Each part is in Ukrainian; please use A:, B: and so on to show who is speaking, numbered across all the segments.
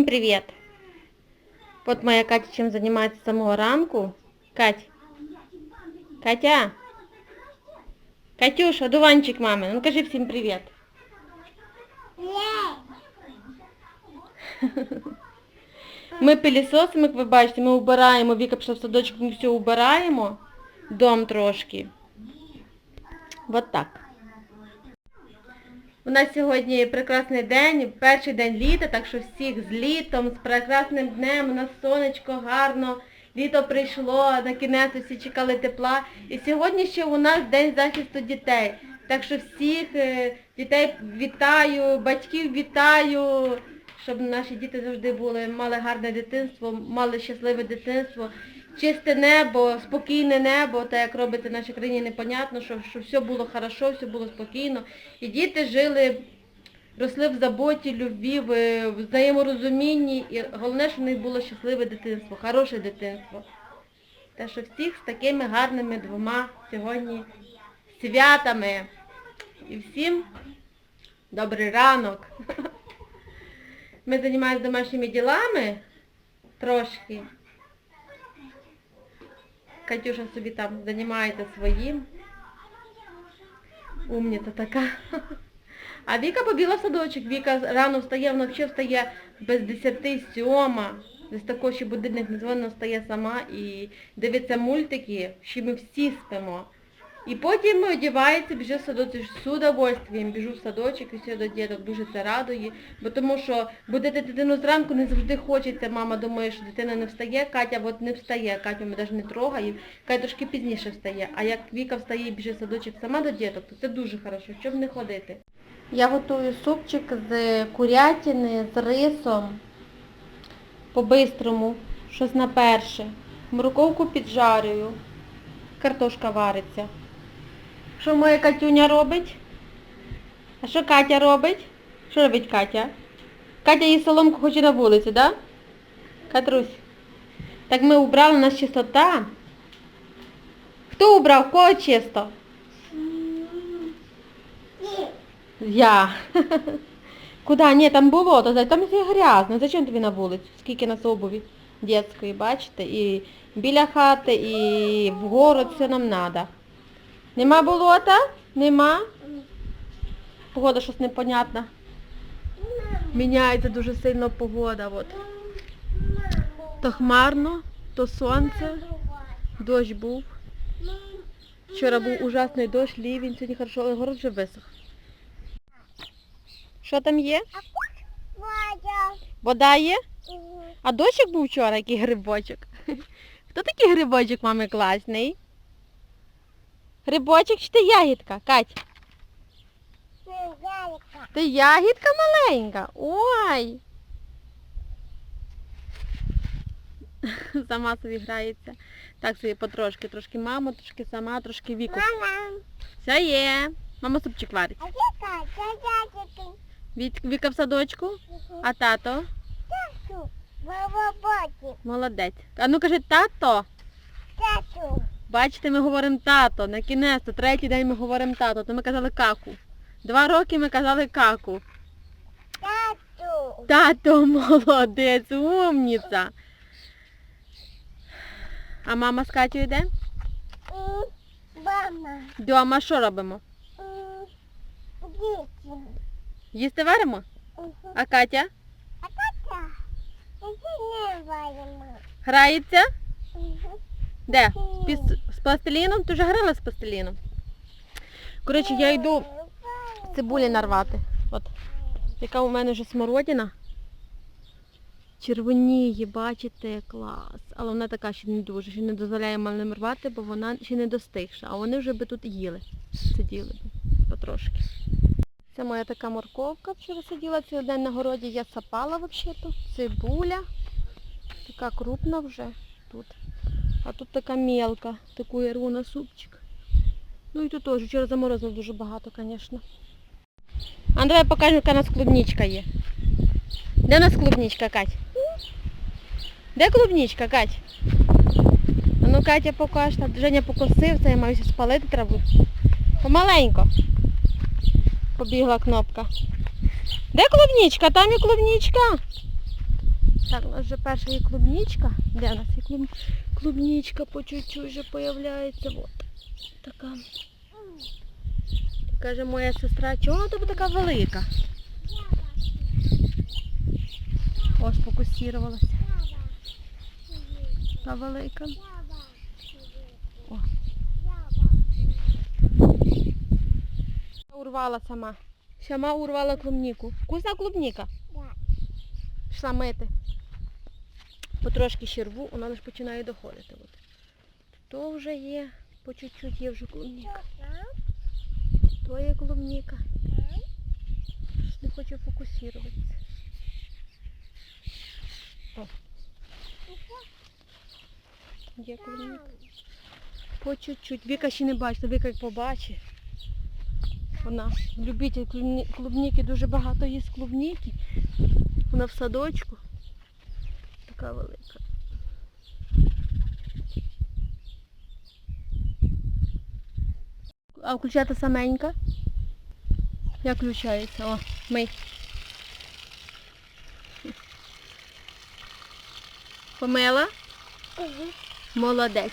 A: Всім привіт! От моя Катя чим займається з самого ранку. Кать. Катя. Катюша, дуванчик мами. Ну кажи всім привіт. Ми пилісосимо, як ви бачите, ми убираємо, Віка пішла в садочок, ми все убираємо. Дом трошки. Вот так. У нас сьогодні прекрасний день, перший день літа, так що всіх з літом, з прекрасним днем, у нас сонечко гарно, літо прийшло, на кінець всі чекали тепла. І сьогодні ще у нас день захисту дітей. Так що всіх е, дітей вітаю, батьків вітаю, щоб наші діти завжди були, мали гарне дитинство, мали щасливе дитинство, чисте небо, спокійне небо, так як робиться в нашій країні, непонятно, щоб, щоб все було хорошо, все було спокійно. І діти жили, росли в заботі, любві, в взаєморозумінні. І головне, щоб в них було щасливе дитинство, хороше дитинство. Та що всіх з такими гарними двома сьогодні святами. І всім добрий ранок. Ми займаємося домашніми ділами трошки. Катюша собі там займається своїм. Умніта така. А Віка побігла в садочок. Віка рано встає, взагалі встає без 10 сьома. Десь також ще будильник не дзвонить, встає сама і дивиться мультики, що ми всі спимо. І потім одягається, біжить в садочок з удовольствием, біжу в садочок і все до діток, дуже це радує. Бо тому що будете дитину зранку не завжди хочеться, мама думає, що дитина не встає, Катя от не встає, Катю ми навіть не трогаємо, Катя трошки пізніше встає. А як Віка встає і біжить в садочок сама до діток, то це дуже хорошо, щоб не ходити. Я готую супчик з курятини, з рисом, по-бистрому, щось на перше. Морковку піджарюю, картошка вариться. Що моя Катюня робить? А що Катя робить? Що робить Катя? Катя її соломку хоче на вулиці, да? Катрусь. Так ми убрали, у нас чистота. Хто убрав? Кого чисто? Я. Куда? Ні, там було, то там все грязно. Зачем тобі на вулицю? Скільки нас обуві дітської, бачите? І біля хати, і в город все нам треба. Нема болота? Нема? Погода щось непонятна. Міняється дуже сильно погода. От. То хмарно, то сонце, дощ був. Вчора був ужасний дощ, лівень, сьогодні хорошо, але город вже висох. Що там є? Вода є? А дощик був вчора, який грибочок. Хто такий грибочок, мами, класний? Грибочок чи ти ягідка, Кать?
B: Яйка.
A: Ти ягідка маленька. Ой. Сама собі грається. Так собі потрошки. Трошки мама, трошки сама, трошки віку.
B: Мама.
A: Все є. Мама супчик варить.
B: А яка? Це яйка.
A: Від- Віка в садочку, а тато?
B: Тату. В роботі.
A: Молодець. А ну кажи тато.
B: Тату.
A: Бачите, ми говоримо тато. На кінець, третій день ми говоримо тато, то ми казали каку. Два роки ми казали каку.
B: Тату.
A: Тато молодець, умніця. А мама з Катю йде?
B: Мама.
A: Дома що робимо?
B: Діти.
A: Їсти варимо? А Катя?
B: А? Іди не варимо.
A: Грається? Де? Піс- З пластиліном? Ти вже грала з пластиліном? Коротше, я йду цибулі нарвати. От. Яка у мене вже смородина. Червоніє, бачите, клас. Але вона така ще не дуже, ще не дозволяє малим рвати, бо вона ще не достигша. А вони вже би тут їли. Сиділи б потрошки. Це моя така морковка. Вчора сиділа цілий день на городі, я сапала взагалі-то. Цибуля. Така крупна вже тут. А тут така мелка, таку я рву на супчик. Ну і тут теж, вчора заморозило дуже багато, звісно. А давай покажемо, яка у нас клубничка є. Де у нас клубничка, Кать? Де клубничка, Кать? А ну Катя покаже, Женя покосив, це я маю спалити траву. Помаленько. Побігла кнопка. Де клубничка? Там і клубничка. Так, у нас вже перша є клубничка. Де у нас є клуб... клубничка по чуть-чуть вже появляється. Вот. Така. Каже моя сестра, чого вона тобі така велика? О, сфокусувалася. Така велика. О. Урвала сама. Сама урвала клубнику. Вкусна клубника. Пішла мити. Потрошки ще рву, вона лише починає доходити. От. То вже є, по чуть-чуть є вже клубніка. То є клубніка. Не хочу фокусуватися. Є клубніка. По чуть-чуть. Віка ще не бачила, Віка побачить. Вона любитель клубні- клубніки, дуже багато їсть клубніки. Вона в садочку. Така велика. А включати саменька? Як включається? О, мий. Помила? Молодець.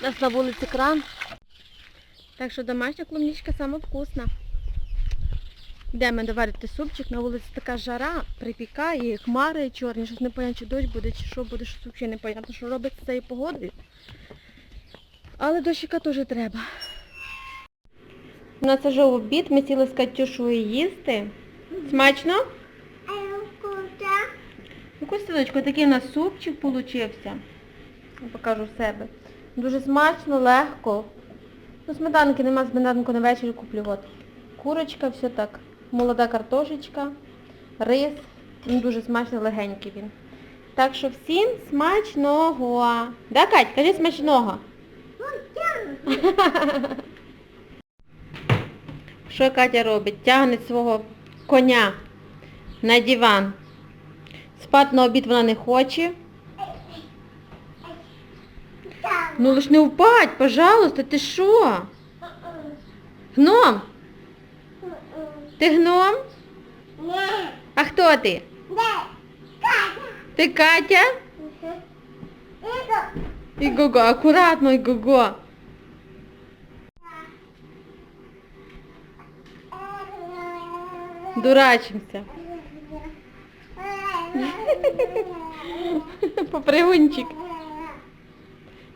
A: У нас на вулиці кран. Так що домашня клубничка сама вкусна. Йдемо доварити супчик, на вулиці така жара, припікає, хмари чорні, щось не понятно, чи дощ буде, чи що буде, щось взагалі непонятно, що робиться з цією погодою. Але дощика теж треба. У нас вже обід, ми сіли з Катюшою їсти. Смачно? Якусь садочку, такий у нас супчик получився. Я покажу себе. Дуже смачно, легко. Ну, сметанки нема, сметанку на вечір куплю. От. Курочка, все так. Молода картошечка, рис. Ну, дуже смачний, легенький він. Так що всім смачного. Да, Кать, кажи смачного. Що Катя робить? Тягне свого коня на диван. Спати на обід вона не хоче. Ну лиш не впадь, пожалуйста, ти що? Гном? Ти гном? А хто ти? Ти Катя? Іго-го, акуратно, Іго-го. Дурачимся. Попригунчик.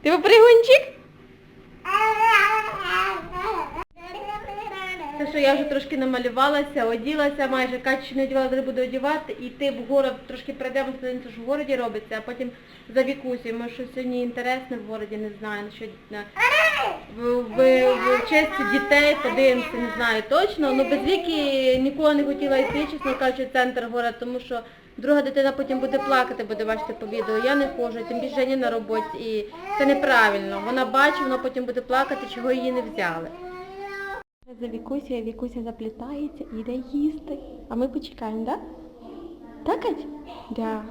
A: Ти попригунчик? Те, що я вже трошки намалювалася, оділася, майже Катю не одягала, буду одягати, і йти в город, трошки пройдемо, що в городі робиться, а потім за Вікусю. Ми що сьогодні інтересне в городі, не знаю, що на в, в, в честь дітей подивимося, не знаю точно. Ну без віки нікого не хотіла йти, чесно кажучи, центр города, тому що друга дитина потім буде плакати, буде бачити по відео. Я не ходжу, тим більше Женя на роботі. І це неправильно. Вона бачить, вона потім буде плакати, чого її не взяли. За Вікуся, Вікуся заплітається і йде їсти. А ми почекаємо, так? Так, Кать? Да.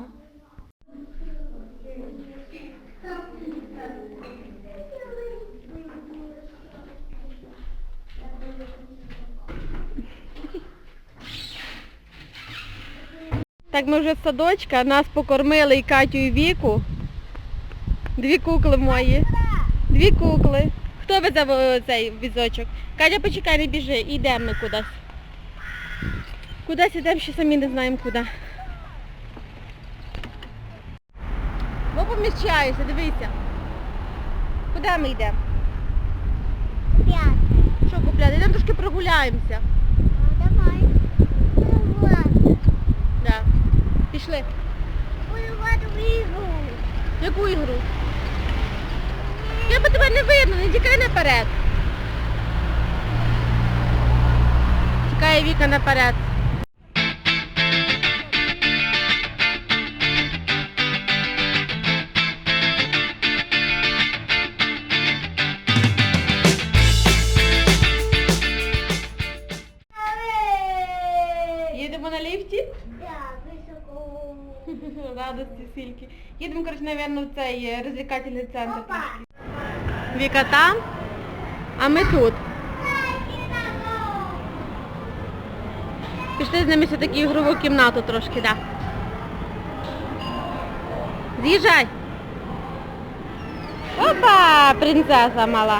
A: Так ми вже з садочка, нас покормили і Катю, і Віку. Дві кукли мої. Дві кукли. Хто везе цей візочок? Катя, почекай, не біжи, йдемо ми кудись. Кудись йдемо, ще самі не знаємо куди. Бо поміщаюся, дивися. Куди ми йдемо? Купляти. Що купляти? Йдемо трошки прогуляємося. Давай. Да. Пішли. Яку ігру? Я б тебе не видно, не тікай наперед. Тікає Віка наперед. Їдемо на ліфті? Радості скільки. Їдемо, коротше, напевно, в цей е, розвлекательний центр. Віка там, а ми тут. Пішли з ними все-таки в ігрову кімнату трошки, да. З'їжджай. Опа, принцеса мала.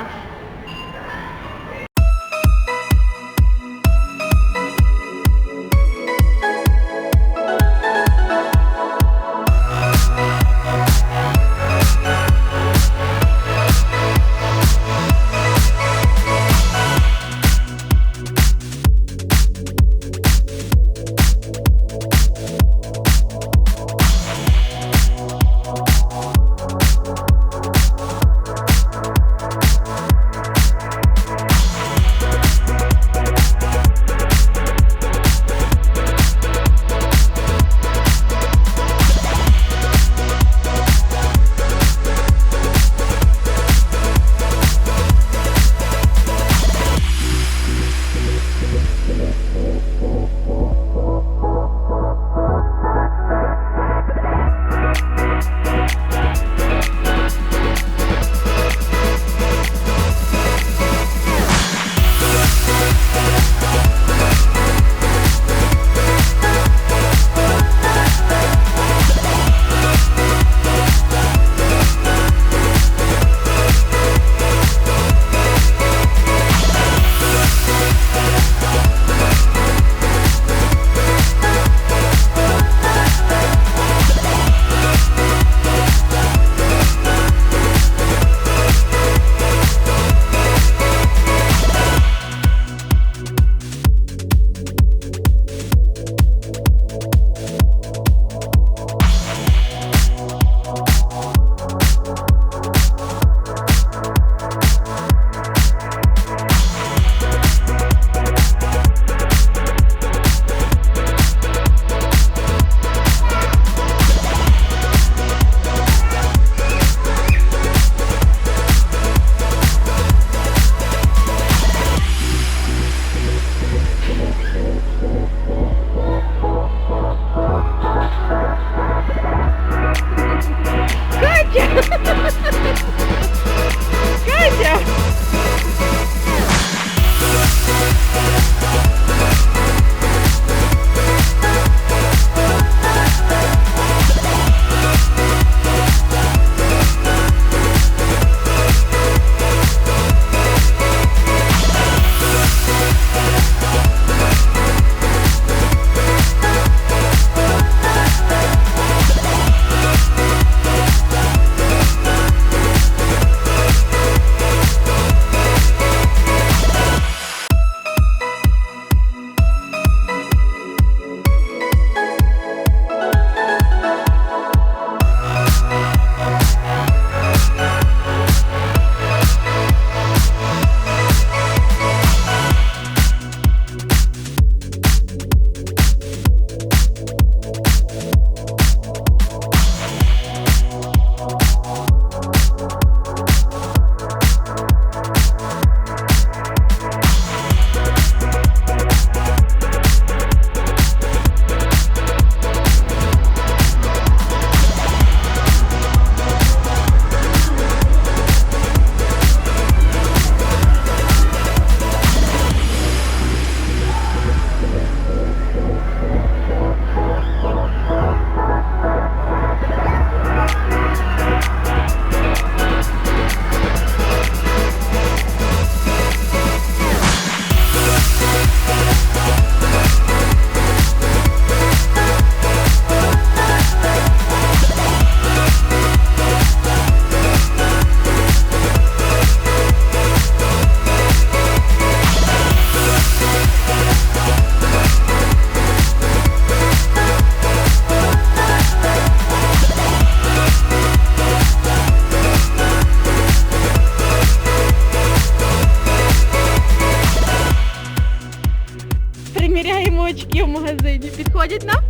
A: Приміряємо очки в магазині. Підходять нам?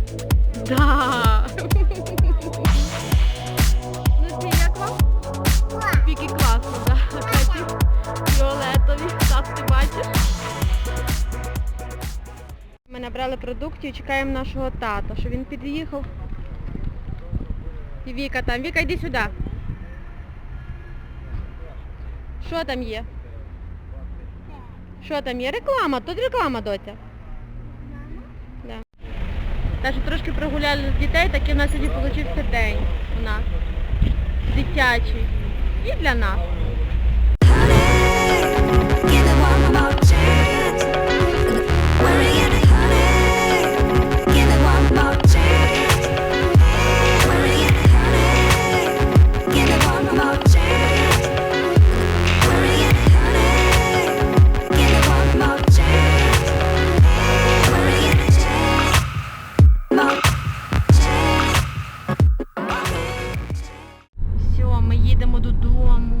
A: Да. Ну ці як вам? Піки класно, да. Фіолетові. Так, ти бачиш? Ми набрали продуктів, чекаємо нашого тата, що він під'їхав. І Віка там. Віка, йди сюди. Що там є? Що там є? Реклама, тут реклама, доця. Так трошки прогуляли з дітей, такий в нас сьогодні вийшов день у нас. Дитячий. І для нас. Їдемо додому.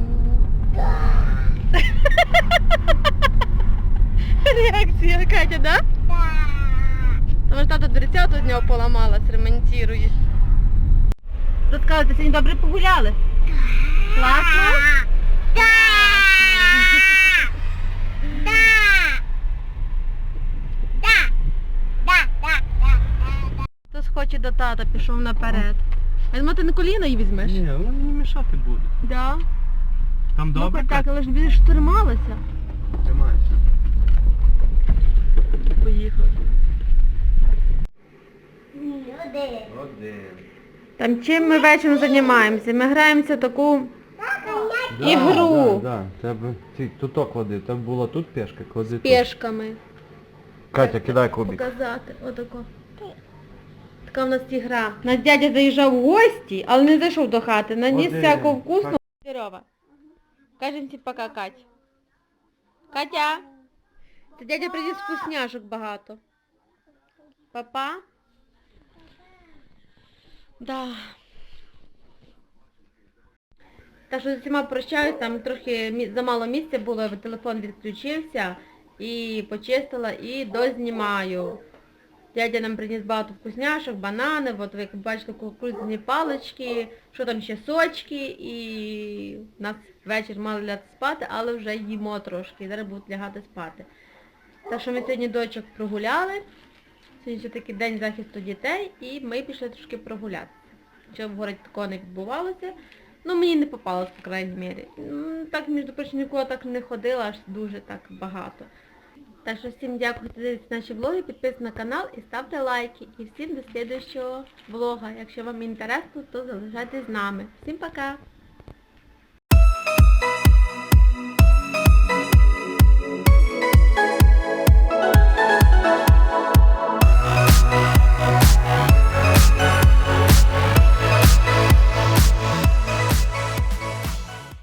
A: Реакція Катя, да? Тому що тато дверця тут з нього поламалась, ремонтує. Розказуйте, сьогодні добре погуляли? Класно? Хтось хоче до тата, пішов наперед. А думаю, ти на коліна її візьмеш?
C: Ні, воно не мішати буде.
A: Да.
C: Там
A: Ну,
C: добре?
A: так, але ж більше штурмалася.
C: Тримайся.
A: Поїхали.
B: Один.
C: Один.
A: Там чим ми вечором займаємося? Ми граємося в таку Ігру.
C: Да, да. Тебе ці туток клади. Там була тут пешка, клади тут.
A: пішками.
C: Катя, кидай кубик.
A: Показати. Отако. Така в нас ігра. Нас дядя заїжджав в гості, але не зайшов до хати. Наніс
C: Один.
A: всякого вкусного. Кажемо всі пока, Кать. Катя. Це дядя приніс вкусняшок багато. Папа. Да. Так що з усіма прощаюсь, там трохи замало місця було, телефон відключився і почистила, і дознімаю. Дядя нам приніс багато вкусняшок, банани, от ви бачите, кукурудзяні палички, що там ще сочки, і нас вечір мали лягти спати, але вже їмо трошки, і зараз будуть лягати спати. Так що ми сьогодні дочок прогуляли, сьогодні ще такий день захисту дітей, і ми пішли трошки прогулятися. Що в городі такого не відбувалося. Ну, мені не попалось, по крайній мірі. Так, між прочим, нікого так не ходила, аж дуже так багато. Так що всім дякую, хто дивиться наші влоги, підписуйтесь на канал і ставте лайки. І всім до слідуючого влога. Якщо вам інтересно, то залишайтесь з нами. Всім пока!